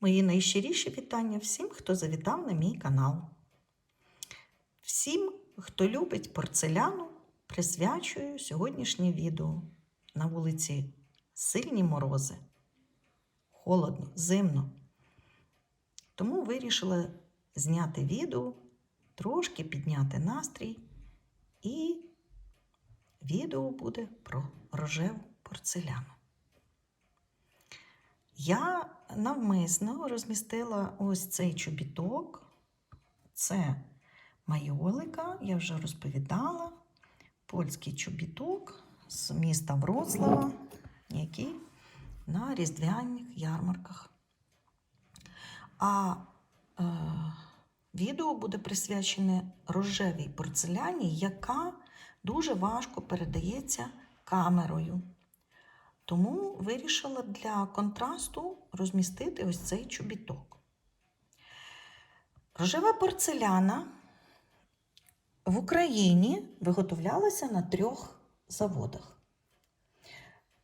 Мої найщиріші вітання всім, хто завітав на мій канал. Всім, хто любить порцеляну, присвячую сьогоднішнє відео. На вулиці сильні морози, холодно, зимно. Тому вирішила зняти відео, трошки підняти настрій, і відео буде про рожеву порцеляну. Я навмисно розмістила ось цей чобіток. Це майолика, я вже розповідала. Польський чобіток з міста Вроцлава, який на різдвяних ярмарках. А е, відео буде присвячене рожевій порцеляні, яка дуже важко передається камерою. Тому вирішила для контрасту розмістити ось цей чобіток. Рожева порцеляна в Україні виготовлялася на трьох заводах.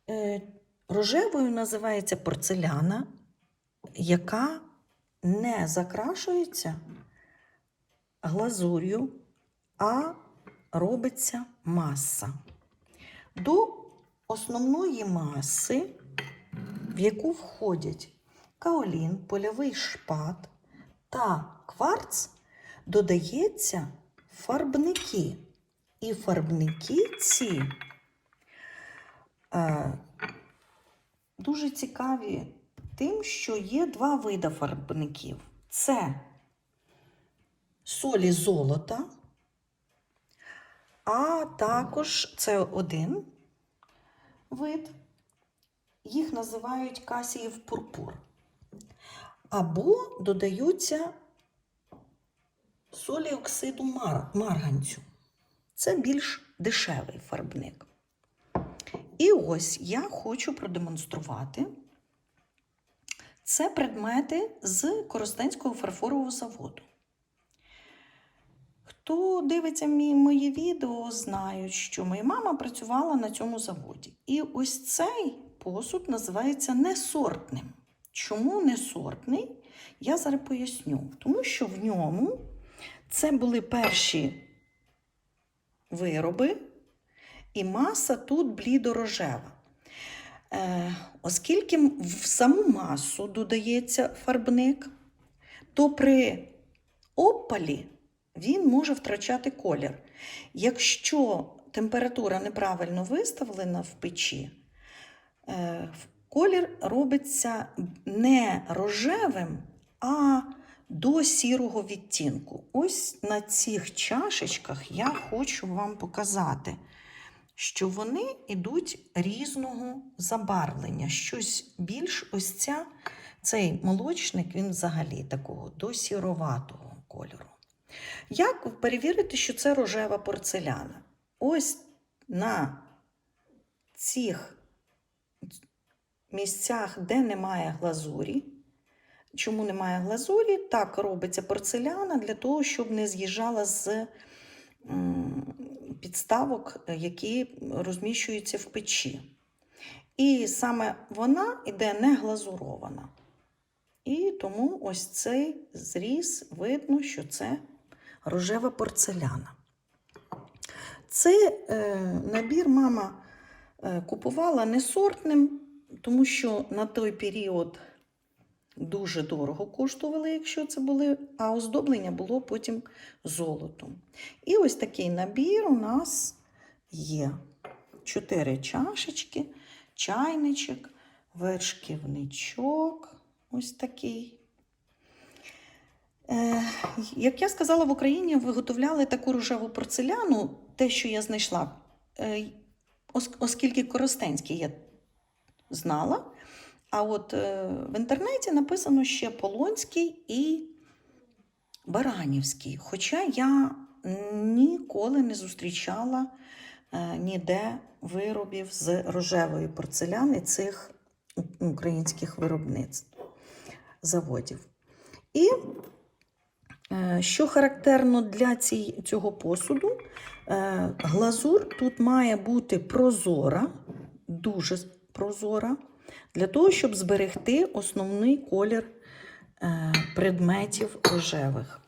Е, Рожевою називається порцеляна, яка не закрашується глазур'ю, а робиться маса. До основної маси, в яку входять каолін, польовий шпат та кварц, додається фарбники. І фарбники ці е, дуже цікаві тим, що є два види фарбників. Це солі золота, а також це один вид, їх називають касіїв пурпур. Або додаються солі оксиду мар- марганцю. Це більш дешевий фарбник. І ось я хочу продемонструвати. Це предмети з Коростенського фарфорового заводу. Хто дивиться мі- мої відео, знають, що моя мама працювала на цьому заводі. І ось цей посуд називається несортним. Чому несортний? Я зараз поясню. Тому що в ньому це були перші вироби, і маса тут блідорожева. Е, оскільки в саму масу додається фарбник, то при опалі він може втрачати колір. Якщо температура неправильно виставлена в печі, е, колір робиться не рожевим, а до сірого відтінку. Ось на цих чашечках я хочу вам показати, що вони йдуть різного забарвлення. Щось більш ось ця, цей молочник, він взагалі такого до сіроватого кольору. Як перевірити, що це рожева порцеляна? Ось на цих місцях, де немає глазурі. Чому немає глазурі? Так робиться порцеляна для того, щоб не з'їжджала з підставок, які розміщуються в печі. І саме вона йде не глазурована. І тому ось цей зріз видно, що це рожева порцеляна. Цей е, набір мама е, купувала не сортним, тому що на той період дуже дорого коштували, якщо це були, а оздоблення було потім золотом. І ось такий набір у нас є. Чотири чашечки, чайничок, вершківничок, ось такий. Е, як я сказала, в Україні виготовляли таку рожеву порцеляну, те, що я знайшла, е, оскільки Коростенський я знала. А от е, в інтернеті написано ще Полонський і Баранівський. Хоча я ніколи не зустрічала ніде виробів з рожевої порцеляни цих українських виробництв заводів. І що характерно для цього посуду, е, глазур тут має бути прозора, дуже прозора, для того, щоб зберегти основний колір е, предметів рожевих.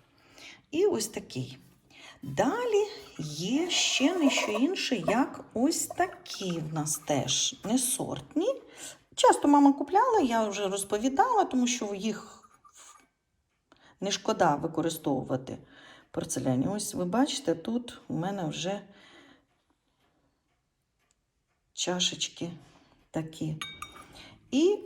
І ось такий. Далі є ще не що інше, як ось такі в нас теж несортні. Часто мама купляла, я вже розповідала, тому що їх не шкода використовувати порцеляні. Ось ви бачите, тут у мене вже чашечки такі. І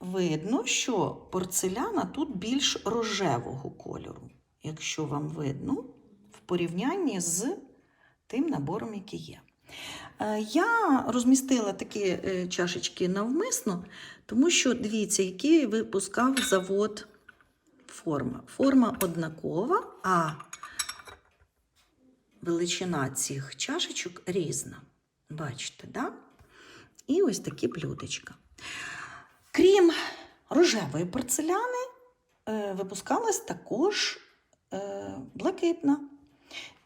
видно, що порцеляна тут більш рожевого кольору, якщо вам видно, в порівнянні з тим набором, який є. Е, Я розмістила такі е, чашечки навмисно, тому що дивіться, який випускав завод форма. Форма однакова, а величина цих чашечок різна. Бачите, да? І ось такі блюдечка. Крім рожевої порцеляни, е, випускалась також е, блакитна.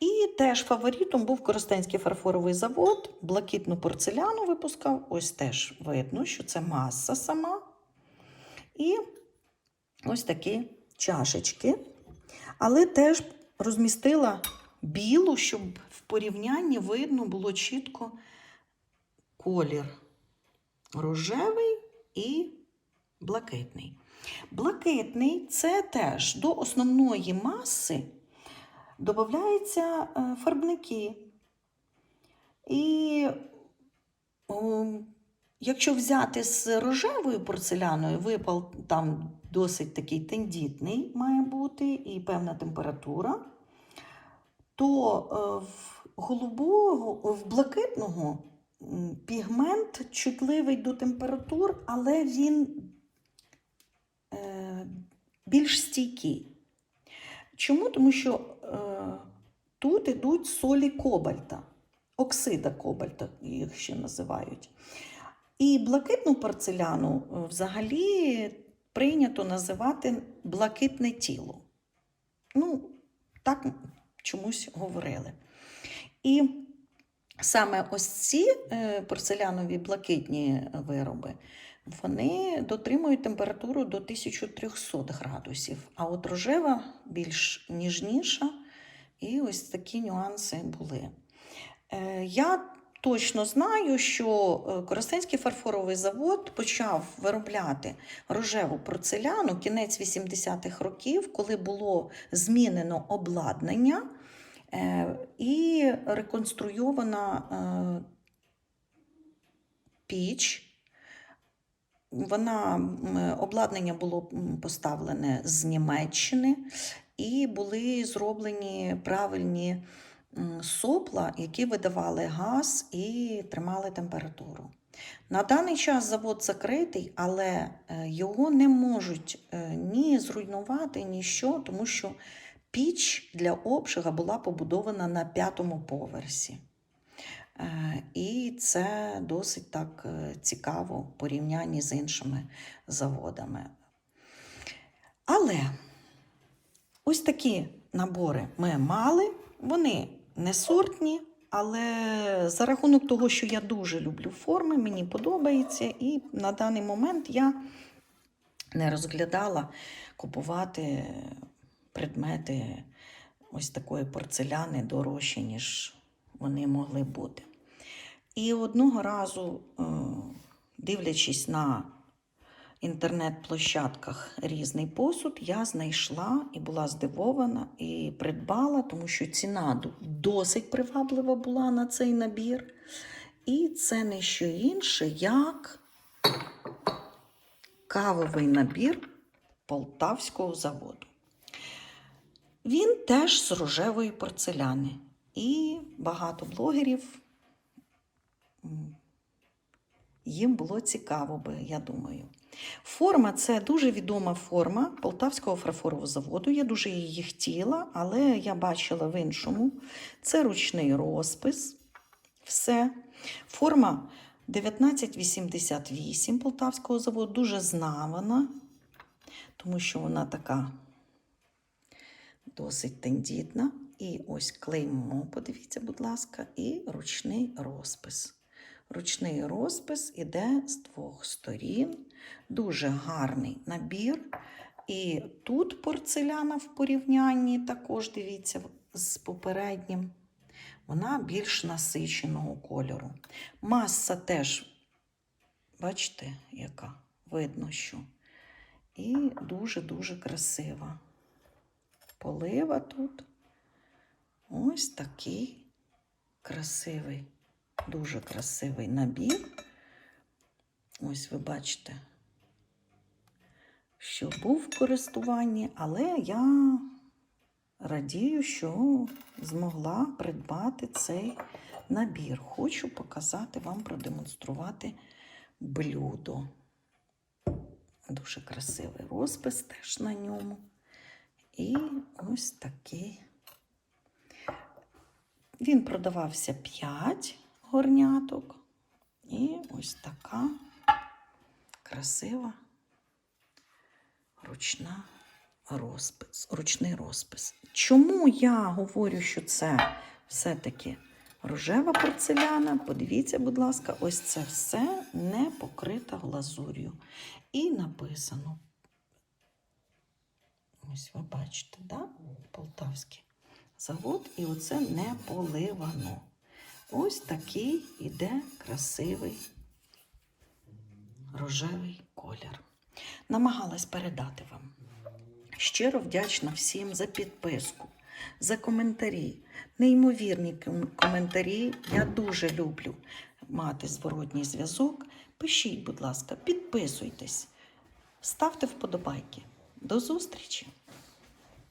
І теж фаворитом був Коростенський фарфоровий завод. Блакитну порцеляну випускав. Ось теж видно, що це маса сама. І ось такі чашечки. Але теж розмістила білу, щоб в порівнянні видно було чітко колір рожевий і блакитний. Блакитний це теж до основної маси додаються е, фарбники. І якщо взяти з рожевою порцеляною, випал там досить такий тендітний має бути і певна температура, то е, в голубого, в блакитного пігмент чутливий до температур, але він е, більш стійкий. Чому? Тому що е, тут йдуть солі кобальта, оксида кобальта, їх ще називають. І блакитну порцеляну е, взагалі прийнято називати блакитне тіло. Ну, так чомусь говорили. І саме ось ці е, порцелянові блакитні вироби, вони дотримують температуру до 1300 градусів, а от рожева більш ніжніша, і ось такі нюанси були. Е, Я точно знаю, що е, Коростенський фарфоровий завод почав виробляти рожеву порцеляну кінець 80-х років, коли було змінено обладнання е, і реконструйована е, піч. Вона обладнання було поставлене з Німеччини, і були зроблені правильні сопла, які видавали газ і тримали температуру. На даний час завод закритий, але е, його не можуть е, ні зруйнувати, ні що, тому що піч для обшига була побудована на п'ятому поверсі. Е, І це досить так цікаво в порівнянні з іншими заводами. Але ось такі набори ми мали, вони не сортні, але за рахунок того, що я дуже люблю форми, мені подобається, і на даний момент я не розглядала купувати предмети ось такої порцеляни дорожче, ніж вони могли бути. І одного разу, е, дивлячись на інтернет-площадках різний посуд, я знайшла і була здивована і придбала, тому що ціна досить приваблива була на цей набір. І це не що інше, як кавовий набір полтавського заводу. Він теж з рожевої порцеляни. І багато блогерів їм було цікаво би, я думаю. Форма це дуже відома форма Полтавського фарфорового заводу. Я дуже її хотіла, але я бачила в іншому. Це ручний розпис. Все. Форма 1988 Полтавського заводу дуже знавана, тому що вона така досить тендітна. І ось клеймо, подивіться, будь ласка, і ручний розпис. Ручний розпис іде з двох сторін. Дуже гарний набір. І тут порцеляна в порівнянні також, дивіться, з попереднім. Вона більш насиченого кольору. Маса теж, бачите, яка видно, що. І дуже-дуже красива. Полива тут. Ось такий красивий, дуже красивий набір. Ось ви бачите, що був в користуванні, але я радію, що змогла придбати цей набір. Хочу показати вам, продемонструвати блюдо. Дуже красивий розпис теж на ньому. І ось такий. Він продавався 5 горняток. І ось така красива ручна розпис, ручний розпис. Чому я говорю, що це все-таки рожева порцеляна? Подивіться, будь ласка, ось це все не покрита глазур'ю. І написано. Ось ви бачите, да? Полтавський завод, і оце не поливано. Ось такий іде красивий рожевий колір. Намагалась передати вам. Щиро вдячна всім за підписку, за коментарі. Неймовірні коментарі. Я дуже люблю мати зворотній зв'язок. Пишіть, будь ласка, підписуйтесь, ставте вподобайки. До зустрічі!